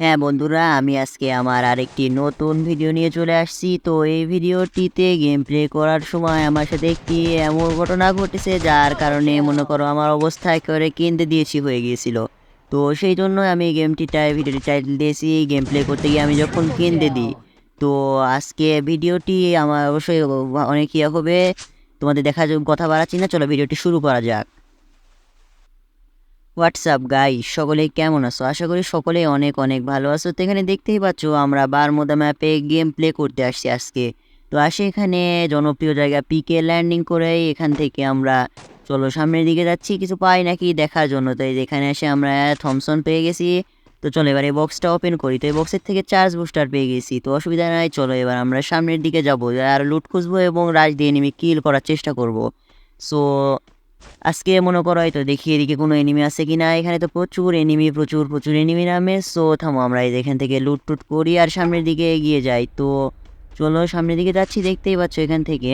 হ্যাঁ বন্ধুরা, আমি আজকে আমার আরেকটি নতুন ভিডিও নিয়ে চলে আসছি। তো এই ভিডিওটিতে গেম প্লে করার সময় আমার সাথে একটি এমন ঘটনা ঘটেছে, যার কারণে মনে করো আমার অবস্থা একেবারে কেন্দ্রে দিয়েছি হয়ে গিয়েছিল। তো সেই জন্য আমি গেমটি টাই ভিডিওটি টাইটেল দিয়েছি গেম প্লে করতে গিয়ে আমি যখন কেন্দ্রে দিই। তো আজকে ভিডিওটি আমার অবশ্যই অনেক ইয়ে হবে, তোমাদের দেখা কথা বাড়াচ্ছি না, চলো ভিডিওটি শুরু করা যাক। হোয়াটসঅ্যাপ গাই সকলে কেমন আছো? আশা করি সকলে অনেক অনেক ভালো আছো। তো এখানে দেখতেই পাচ্ছ, আমরা বারমোদা ম্যাপে গেম প্লে করতে আসছি আজকে। তো আসে এখানে জনপ্রিয় জায়গা পিকে ল্যান্ডিং করে। এখান থেকে আমরা চলো সামনের দিকে যাচ্ছি। কিছু পাই নাকি দেখার জন্য। তো এখানে এসে আমরা থমসন পেয়ে গেছি। তো চলো এবার এই বক্সটা ওপেন করি। তো এই বক্সের থেকে চার্জ বুস্টার পেয়ে গেছি। তো অসুবিধা নাই, চলো এবার আমরা সামনের দিকে যাব। আর লুট খুঁজবো এবং রাজ দিয়ে এনিমি কিল করার চেষ্টা করব। সো আজকে মনে করো হয়তো দেখি এদিকে কোনো এনিমি আছে কি না এখানে তো প্রচুর এনিমি প্রচুর প্রচুর এনিমি নামে। সো থামো, আমরা এখান থেকে লুট টুট করি আর সামনের দিকে এগিয়ে যাই। তো, চলো সামনের দিকে যাচ্ছি, দেখতেই পাচ্ছ এখান থেকে।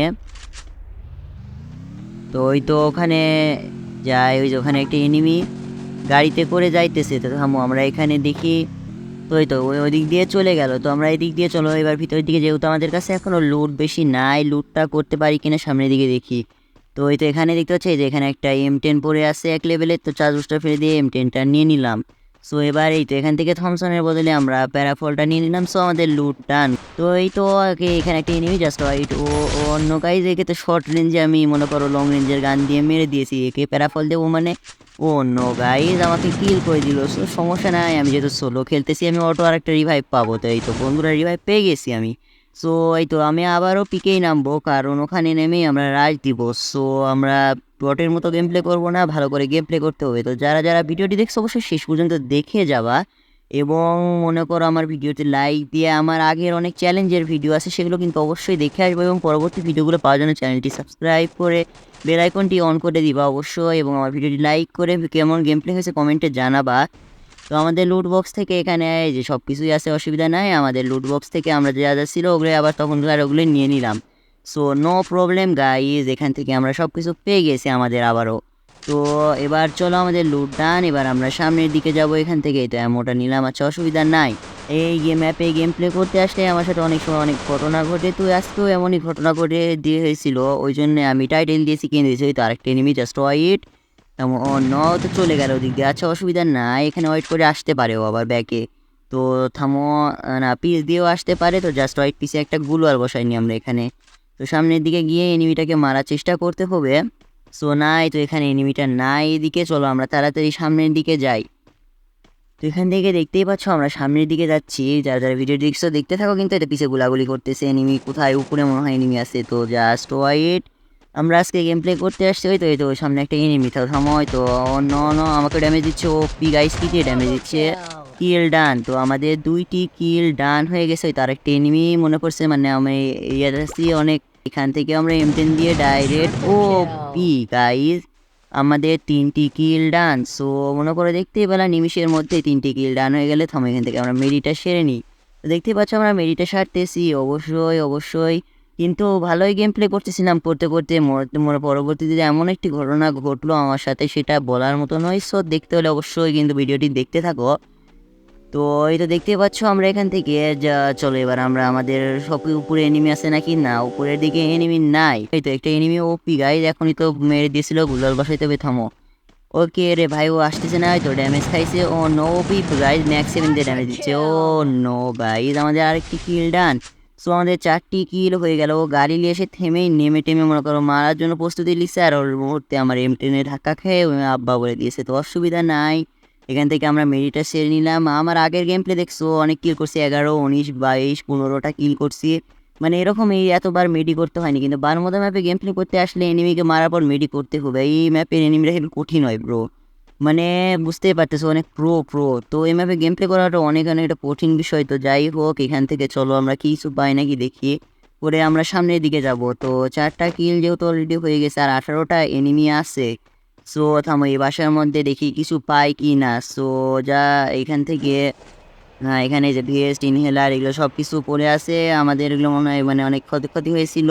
তো ওই তো ওখানে যাই, ওই যে ওখানে একটা এনিমি গাড়িতে করে যাইতেছে। তো থামো, আমরা এখানে দেখি, তো ওই তো ওই দিক দিয়ে চলে গেল। তো আমরা এই দিক দিয়ে চলো, এবার ভিতরের দিকে, যেহেতু আমাদের কাছে এখনও লুট বেশি নাই লুটটা করতে পারি কিনা সামনের দিকে দেখি। তো এই তো এখানে দেখতে পাচ্ছি যে এখানে একটা এম টেন পড়ে আছে এক লেভেলে তো চার্জ বুস্টার ফেলে দিয়ে এম টেনটা নিয়ে নিলাম। সো এবার এই তো এখান থেকে থমসনের বদলে আমরা প্যারাফলটা নিয়ে নিলাম সো আমাদের লুট টান তো এই তো এখানে একটা এনিমি জাস্ট হোয়াইট ও ও অন্য গাইজ একে তো শর্ট রেঞ্জে আমি মনে করো লং রেঞ্জের গান দিয়ে মেরে দিয়েছি, একে প্যারাফল দেবো মানে ও অন্য গাইজ আমাকে কিল করে দিল। সো সমস্যা নাই, আমি যেহেতু সোলো খেলতেছি, আমি অটো আর একটা রিভাইভ পাবো, তো এই তো বন্ধুরা রিভাইভ পেয়ে গেছি আমি। সো এই তো আমি আবারও পিকেই নামবো, কারণ ওখানে নেমেই আমরা রাজ দিব। সো আমরা বটের মতো গেম প্লে করব না, ভালো করে গেম প্লে করতে হবে। তো যারা যারা ভিডিওটি দেখছ অবশ্যই শেষ পর্যন্ত দেখে যাবা। এবং মনে করো আমার ভিডিওতে লাইক দিয়ে আমার আগের অনেক চ্যালেঞ্জের ভিডিও আছে, সেগুলো কিন্তু অবশ্যই দেখে আসব এবং পরবর্তী ভিডিওগুলো পাওয়ার জন্য চ্যানেলটি সাবস্ক্রাইব করে বেল আইকনটি অন করে দিবা অবশ্যই। এবং আমার ভিডিওটি লাইক করে কেমন গেম প্লে হয়েছে কমেন্টে জানাবা। তো আমাদের লুট বক্স থেকে এখানে যে সব কিছুই আছে, অসুবিধা নাই। আমাদের লুট বক্স থেকে আমরা যা যা ছিল ওগুলো আবার তখনকার ওগুলো নিয়ে নিলাম। সো নো প্রবলেম গাইজ এখান থেকে আমরা সব কিছু পেয়ে গেছি আমাদের আবারও। তো, এবার চলো আমাদের লুট ডান এবার আমরা সামনের দিকে যাব এখান থেকে তো এমনটা নিলাম আচ্ছা অসুবিধা নাই। এই গেম অ্যাপে গেম প্লে করতে আসলে আমার সাথে অনেক সময় অনেক ঘটনা ঘটে, তো আজকেও এমনই ঘটনা ঘটে, দিয়ে হয়েছিল। ওই জন্য আমি টাইটেল দিয়েছি, কিনে দিয়েছি তো আরেকটা এনিমি জাস্ট ওয়াইট তেমন ও ন তো চলে গেল, ওদিক দিয়ে আচ্ছা অসুবিধা নাই, এখানে ওয়েট করে আসতে পারে ও আবার ব্যাকে তো থামো, না পিস দিয়েও আসতে পারে, তো জাস্ট হোয়াইট পিসে একটা গুলোয়ার বসাইনি আমরা এখানে। তো সামনের দিকে গিয়ে এনিমিটাকে মারার চেষ্টা করতে হবে। সো নাই, তো এখানে এনিমিটা নাই, এদিকে চলো আমরা তাড়াতাড়ি সামনের দিকে যাই। তো এখান থেকে দেখতেই পাচ্ছ, আমরা সামনের দিকে যাচ্ছি, যারা যারা ভিডিও দেখছ, দেখতে থাকো কিন্তু, এটা পিছে গুলাগুলি করতেছে এনিমি কোথায়, উপরে মনে হয় এনিমি আছে, তো জাস্ট ওয়াইট আমরা আজকে গেম প্লে করতে আসছি, ওই তো ওই তো, সামনে একটা এনিমি তাও সময় তো ন ন, আমাকে ড্যামেজ দিচ্ছে, ও পি গাইস কি দিয়ে ড্যামেজ দিচ্ছে? কিল ডান তো আমাদের দুইটি কিল ডান হয়ে গেছে, ওই তার একটা এনিমি মনে পড়ছে মানে আমি ইয়ে আসছি অনেক, এখান থেকে আমরা এম টেন দিয়ে ডাইরেক্ট ও পি গাইস আমাদের তিনটি কিল ডান সো মনে করে দেখতেই পেলাম নিমিষের মধ্যে তিনটি কিল ডান হয়ে গেলে, থামো এখান থেকে, আমরা মেডিটা সেরে নিই। তো দেখতেই পাচ্ছ, আমরা মেডিটা সারতেছি, অবশ্যই অবশ্যই। কিন্তু ভালোই গেম প্লে করতেছিলাম করতে করতে পরবর্তীতে এমন একটি ঘটনা ঘটলো আমার সাথে সেটা বলার মতো নয়। সো দেখতে হলে অবশ্যই কিন্তু ভিডিওটি দেখতে থাকো। তো, এই তো দেখতে পাচ্ছ আমরা এখান থেকে যা চলো এবার আমরা আমাদের সব উপরে এনিমি আছে নাকি? না, উপরের দিকে এনিমি নাই। এই তো একটা এনিমি ওপি গাইজ এখনই তো মেরে দিয়েছিল, গুলাল বসাইতে হবে থামো ওকে রে ভাই, ও আসতেছে না তো ড্যামেজ খাইছে। ও no OP guys max seven দিয়ে ড্যামেজ দিচ্ছে। ও নো গাইজ আমাদের আরেকটি কিল ডান সো আমাদের চারটি কিল হয়ে গেল। ও গাড়ি নিয়ে এসে থেমেই নেমে টেমে মনে করো মারার জন্য প্রস্তুতি নিচ্ছে আর ওর মুহূর্তে আমার এম টেনে ধাক্কা খেয়ে আব্বা বলে দিয়েছে তো অসুবিধা নাই। এখান থেকে আমরা মেডিটা সেরে নিলাম। আমার আগের গেম প্লে দেখছ, অনেক কিল করছি, এগারো, উনিশ, বাইশ, পনেরোটা কিল করছি। মানে এরকম এই এতবার মেডি করতে হয়নি, কিন্তু বারমোদা ম্যাপে গেম প্লে করতে আসলে এনিমিকে মারার পর মেডি করতে হবে। এই ম্যাপের এনিমিটা কঠিন হয় ব্রো মানে বুঝতেই পারতেছো, অনেক প্রো প্রো তো ম্যাপে গেম প্লে করাটা অনেক অনেক একটা কঠিন বিষয়। তো যাই হোক, এখান থেকে চলো, আমরা কিছু পাই নাকি দেখি। করে আমরা সামনের দিকে যাব। তো চারটা কিল যেহেতু অলরেডি হয়ে গেছে, আর আঠারোটা এনিমি আছে। সো থামো, এই বাসার মধ্যে দেখি কিছু পাই কি না সো যা এখান থেকে হ্যাঁ এখানে যে ভিএস ইনহেলার এগুলো সব কিছু পড়ে আছে। আমাদের এগুলো মনে হয় মানে অনেক ক্ষতি ক্ষতি হয়েছিল।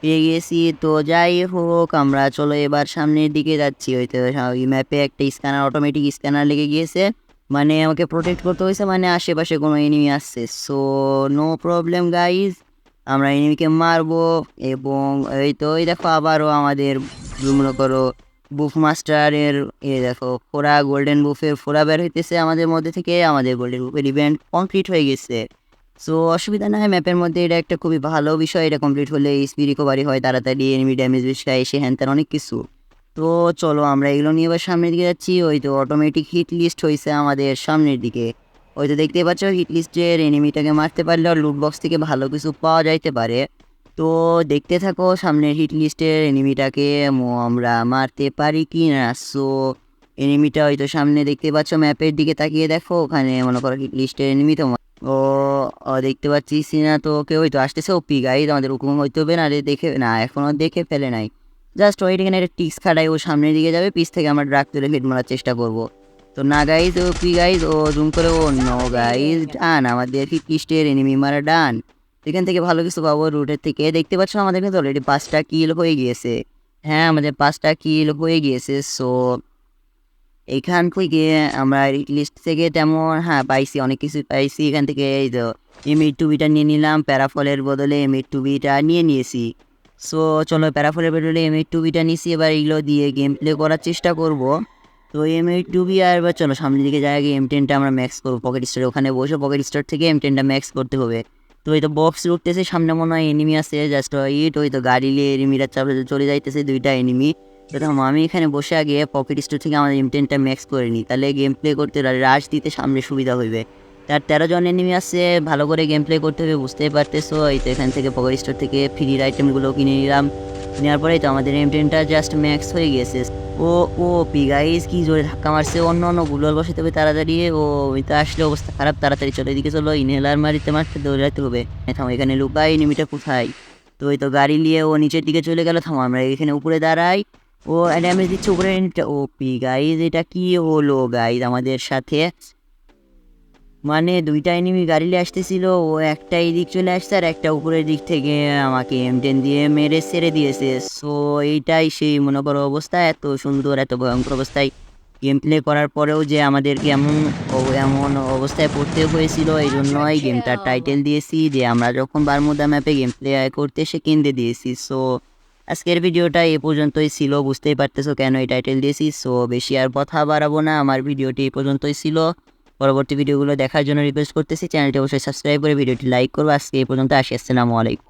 পেয়ে গেছি। তো যাই হোক, আমরা চলো এবার সামনের দিকে যাচ্ছি। হয়তো ওই ম্যাপে একটা স্ক্যানার অটোমেটিক স্ক্যানার লেগে গিয়েছে। মানে আমাকে প্রোটেক্ট করতে হয়েছে মানে আশেপাশে কোনো এনিমি আসছে। সো নো প্রবলেম গাইজ আমরা এনিমিকে মারবো এবং এই তো, এই দেখো আবারও আমাদের মনে করো বুফ মাস্টারের এ দেখো, ফোরা গোল্ডেন বুফের ফোরা বের হইতেছে আমাদের মধ্যে থেকে। আমাদের গোল্ডেন বুফের ইভেন্ট কমপ্লিট হয়ে গেছে। সো অসুবিধা নাই ম্যাপের মধ্যে এটা একটা খুবই ভালো বিষয়। এটা কমপ্লিট হলে স্পি রিকভারি হয়, তাড়াতাড়ি এনিমি ড্যামেজ বেশি খায়, এসে হ্যান ত্যান, অনেক কিছু। তো চলো আমরা এগুলো নিয়ে এবার সামনের দিকে যাচ্ছি। ওই তো অটোমেটিক হিট লিস্ট হয়েছে আমাদের সামনের দিকে। ওই তো দেখতে পাচ্ছ হিট লিস্টের এনিমিটাকে মারতে পারলে লুট বক্স থেকে ভালো কিছু পাওয়া যাইতে পারে। তো দেখতে থাকো, সামনের হিট লিস্টের এনিমিটাকে আমরা মারতে পারি কি না সো এনিমিটা হয়তো সামনে দেখতে পাচ্ছ ম্যাপের দিকে তাকিয়ে দেখো, ওখানে মনে করো হিট লিস্টের এনিমি তো ও দেখতে পাচ্ছি সিনা তো কেউ হয়তো আসতেছে ও পি গাইড আমাদের হুকুম হইতে হবে না রে, দেখে, না এখনও দেখে ফেলে নাই। জাস্ট ওই এখানে একটা টিক্স খাটাই, ও সামনের দিকে যাবে পিছ থেকে আমরা ড্রাগ তুলে হেড মারার চেষ্টা করব। তো না গাইজ ও পি গাইজ ও জুম করে, ও নো গাইজ ডান আমাদের হিট লিস্টের এনিমি মারা ডান এখান থেকে ভালো কিছু পাবো রুটের থেকে। দেখতে পাচ্ছ, আমাদের কিন্তু অলরেডি পাঁচটা কিল হয়ে গিয়েছে। হ্যাঁ আমাদের পাঁচটা কিল হয়ে গিয়েছে সো এখান থেকে আমরা লিস্ট থেকে তেমন হ্যাঁ পাইছি, অনেক কিছু পাইছি। এখান থেকে এই তো এম এইট টুবিটা নিয়ে নিলাম প্যারাফলের বদলে এম এইট টুবিটা নিয়ে নিয়েছি। সো চলো প্যারাফলের বদলে এম এইট টুবিটা নিয়েছি, এবার এগুলো দিয়ে গেম প্লে করার চেষ্টা করব। তো এম এইট টুবি আর এবার চলো, সামনের দিকে যাই আগে এম টেনটা আমরা ম্যাক্স করব পকেট স্টোরে ওখানে বসে পকেট স্টোর থেকে এম টেনটা ম্যাক্স করতে হবে। তো এই তো বক্স উঠতেছে, সামনে মনে হয় এনিমি আছে জাস্ট ইট ওই তো গাড়ি নিয়ে এনিমিরা চাপে, চলে যাইতেছে দুইটা এনিমি তো তখন আমি এখানে বসে আগে পকেট স্টোর থেকে আমাদের এম টেনটা ম্যাক্স করে নিই। তাহলে গেম প্লে করতে রাশ দিতে সামনে সুবিধা হইবে। তার তেরো জন এনিমি আসছে ভালো করে গেম প্লে করতে হবে, বুঝতেই পারতেছো। এই তো এখান থেকে পকেট স্টোর থেকে ফ্রির আইটেমগুলো কিনে নিলাম। নেওয়ার পরেই তো আমাদের এম টেনটা জাস্ট ম্যাক্স হয়ে গেছে। ও ও পি গাইজ কি জোরে ধাক্কা মারছে। অন্য অন্যগুলোর বসাতে হবে তাড়াতাড়ি। ও ওইটা আসলে অবস্থা খারাপ, তাড়াতাড়ি চলে এদিকে চলো। ইনহেলার মারিতে মারতে দৌড়াতে হবে। থামো, এখানে লুকাই এনিমিটা কোথায়? তো ওই তো গাড়ি নিয়ে ও নিচের দিকে চলে গেল। থামো, আমরা এখানে উপরে দাঁড়াই। ও ড্যামেজ দিচ্ছে উপরে এনিমিটা ও পি গাইজ এটা কি হলো গাইজ আমাদের সাথে? মানে দুইটা এনিমি গাড়ি আসতেছিল ও একটা এই দিক চলে আসছে আর একটা উপরের দিক থেকে আমাকে এম টেন দিয়ে মেরে ছেড়ে দিয়েছে। সো এইটাই সেই মনে করো অবস্থা এত সুন্দর এত ভয়ঙ্কর অবস্থায় গেম প্লে করার পরেও যে আমাদেরকে এমন ও- এমন অবস্থায় পড়তে হয়েছিল এই জন্যই গেমটার টাইটেল দিয়েছি যে আমরা যখন বারমুদা ম্যাপে গেম প্লে করতে সে কেন্দ্রে দিয়েছি। সো আজকের ভিডিওটা এ পর্যন্তই ছিল, বুঝতেই পারতেছো কেন এই টাইটেল দিয়েছি সো বেশি আর কথা বাড়াবো না, আমার ভিডিওটি এ পর্যন্তই ছিল। পরবর্তী ভিডিওগুলো দেখার জন্য রিকোয়েস্ট করতেছি চ্যানেলটি অবশ্যই সাবস্ক্রাইব করে ভিডিওটি লাইক করব আজকে এই পর্যন্ত আসি, আসসালামু আলাইকুম।